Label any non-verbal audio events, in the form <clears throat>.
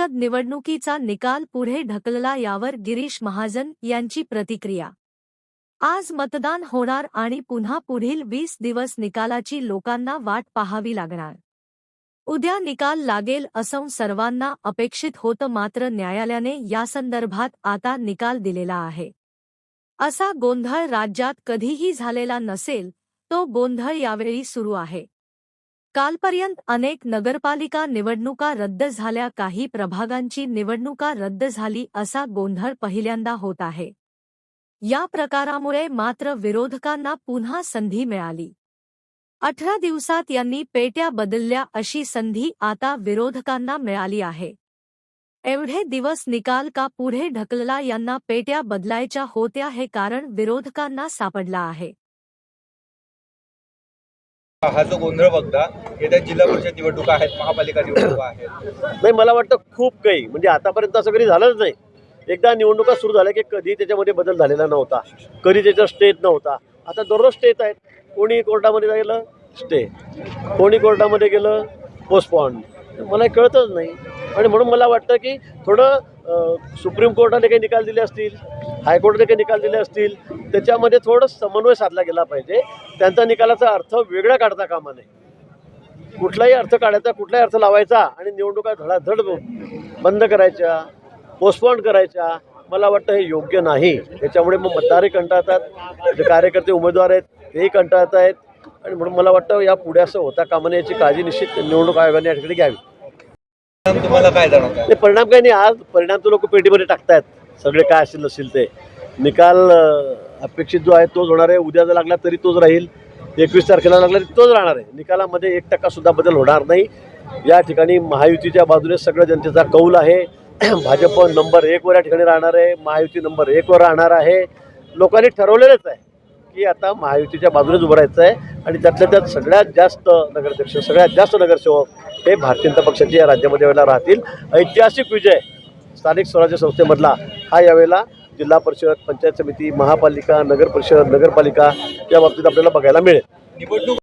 परिषद निवडणुकीचा निकाल पुढे ढकलला यावर गिरीश महाजन यांची प्रतिक्रिया. आज मतदान होणार आणि पुन्हा पुढील वीस दिवस निकालाची लोकांना वाट पाहावी लागणार. उद्या निकाल लागेल असं सर्वांना अपेक्षित होतं मात्र न्यायालयाने यासंदर्भात आता निकाल दिलेला आहे. असा गोंधळ राज्यात कधीही झालेला नसेल तो गोंधळ यावेळी सुरू आहे. कालपर्यंत अनेक नगरपालिका निवडणुका रद्द झाल्या काही प्रभागांची निवडणुका रद्द झाली असा गोंधळ पहिल्यांदा होत आहे. या प्रकारामुळे मात्र विरोधकांना पुन्हा संधी मिळाली. अठरा दिवसात यांनी पेट्या बदलल्या अशी संधी आता विरोधकांना मिळाली आहे. एवढे दिवस निकाल का पुढे ढकलला यांना पेट्या बदलायच्या होत्या हे कारण विरोधकांना सापडला आहे. हा जो गोंधळ बघता येत्या जिल्हा परिषद निवडणुका आहेत महापालिका निवडणुका आहेत. नाही मला वाटतं खूप काही. म्हणजे आतापर्यंत असं कधी झालंच नाही. एकदा निवडणुका सुरू झाल्या की कधी त्याच्यामध्ये बदल झालेला नव्हता. कधी त्याच्या स्टेत नव्हता. आता दररोज स्टेत आहेत. कोणी कोर्टामध्ये गेलं स्टे कोणी कोर्टामध्ये गेलं पोस्टपॉन मला कळतच नाही. आणि म्हणून मला वाटतं की थोडं सुप्रीम कोर्टाने काही निकाल दिले असतील हायकोर्टाने काही निकाल दिले असतील त्याच्यामध्ये थोडं समन्वय साधला गेला पाहिजे. त्यांचा निकालाचा अर्थ वेगळा काढता कामा नये. कुठलाही अर्थ काढायचा कुठलाही अर्थ लावायचा आणि निवडणुका धडाधड बंद करायच्या पोस्टपोन करायच्या मला वाटतं हे योग्य नाही. त्याच्यामुळे मग मतदारही कंटाळतात जे कार्यकर्ते उमेदवार आहेत तेही कंटाळत आहेत. आणि म्हणून मला वाटतं या पुढे असं होता कामा नये याची काळजी निश्चित निवडणूक आयोगाने या ठिकाणी घ्यावी. परिणाम तुम्हाला काय जाणवत? ते परिणाम काही नाही. आज परिणाम तर लोक पेटीमध्ये टाकतायत. सगळे काय असेल नसेल ते. निकाल अपेक्षित जो आहे तोच होणार आहे. उद्या जर लागला तरी तोच राहील. एकवीस तारखेला लागला तरी तोच राहणार आहे. निकालामध्ये एक टक्का सुद्धा बदल होणार नाही. या ठिकाणी महायुतीच्या बाजूने सगळं जनतेचा कौल आहे. <clears throat> भाजप नंबर एकवर या ठिकाणी राहणार आहे. महायुती नंबर एकवर राहणार आहे. लोकांनी ठरवलेलंच आहे. की आता महायुतीच्या बाजूनेच उभं राहायचं आहे आणि त्यातल्या त्यात सगळ्यात जास्त नगराध्यक्ष सगळ्यात जास्त नगरसेवक हे भारतीय जनता पक्षाचे या राज्यामध्ये वेळेला राहतील. ऐतिहासिक विजय स्थानिक स्वराज्य संस्थेमधला हा यावेळेला जिल्हा परिषद पंचायत समिती महापालिका नगर परिषद नगरपालिका या बाबतीत आपल्याला बघायला मिळेल. निवडणूक